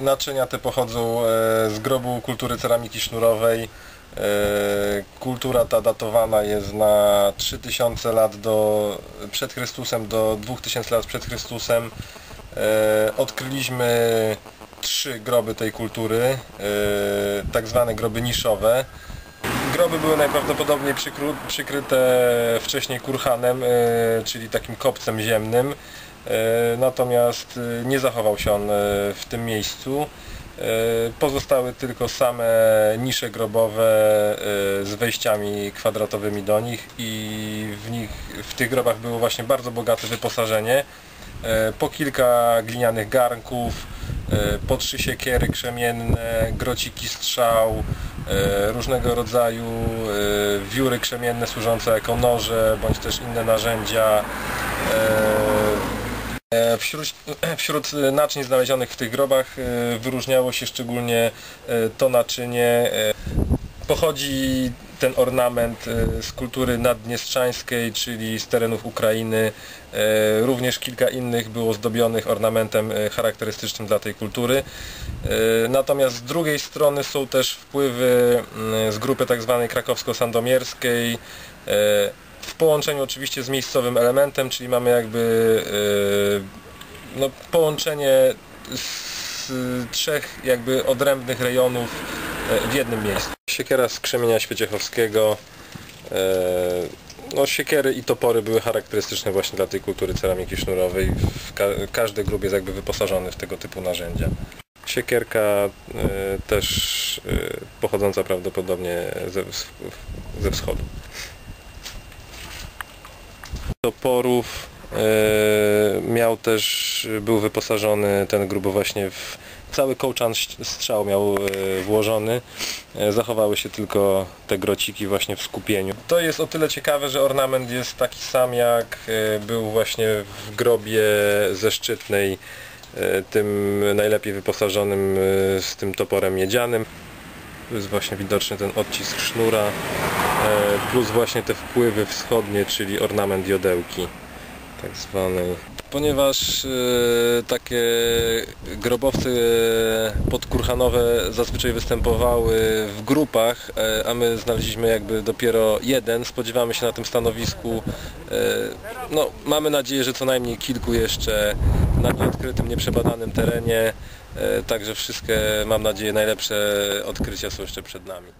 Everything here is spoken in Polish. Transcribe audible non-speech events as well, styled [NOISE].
Naczynia te pochodzą e, z grobu kultury ceramiki sznurowej. E, Kultura ta datowana jest na 3000 lat do, przed Chrystusem do 2000 lat przed Chrystusem. E, Odkryliśmy trzy groby tej kultury, tak zwane groby niszowe. Groby były najprawdopodobniej przykryte wcześniej kurhanem, czyli takim kopcem ziemnym. E, Natomiast e, nie zachował się on e, w tym miejscu. Pozostały tylko same nisze grobowe z wejściami kwadratowymi do nich i w, nich, w tych grobach było właśnie bardzo bogate wyposażenie. Po kilka glinianych garnków, po trzy siekiery krzemienne, grociki strzał, różnego rodzaju wióry krzemienne służące jako noże bądź też inne narzędzia. E, E, Wśród, [CLEARS THROAT] wśród naczyń znalezionych w tych grobach e, wyróżniało się szczególnie e, to naczynie. e, Pochodzi ten ornament e, z kultury naddniestrzańskiej, czyli z terenów Ukrainy. E, Również kilka innych było zdobionych ornamentem e, charakterystycznym dla tej kultury. E, Natomiast z drugiej strony są też wpływy mm, z grupy tak zwanej krakowsko-sandomierskiej, e, połączeniu oczywiście z miejscowym elementem, czyli mamy jakby e, no, połączenie z trzech jakby odrębnych rejonów e, w jednym miejscu. Siekiera z krzemienia świeciechowskiego. e, No, siekiery i topory były charakterystyczne właśnie dla tej kultury ceramiki sznurowej. Każdy grób jest jakby wyposażony w tego typu narzędzia. Siekierka też pochodząca prawdopodobnie ze wschodu toporów e, miał też, był wyposażony ten grób właśnie w cały kołczan strzał miał e, włożony. E, Zachowały się tylko te grociki właśnie w skupieniu. To jest o tyle ciekawe, że ornament jest taki sam jak był właśnie w grobie ze Szczytnej, tym najlepiej wyposażonym z tym toporem miedzianym. Tu jest właśnie widoczny ten odcisk sznura, plus właśnie te wpływy wschodnie, czyli ornament jodełki tak zwanej. Ponieważ e, takie grobowce e, podkurhanowe zazwyczaj występowały w grupach, e, a my znaleźliśmy jakby dopiero jeden, spodziewamy się na tym stanowisku, e, no mamy nadzieję, że co najmniej kilku jeszcze na nieodkrytym, nieprzebadanym terenie, e, także wszystkie, mam nadzieję, najlepsze odkrycia są jeszcze przed nami.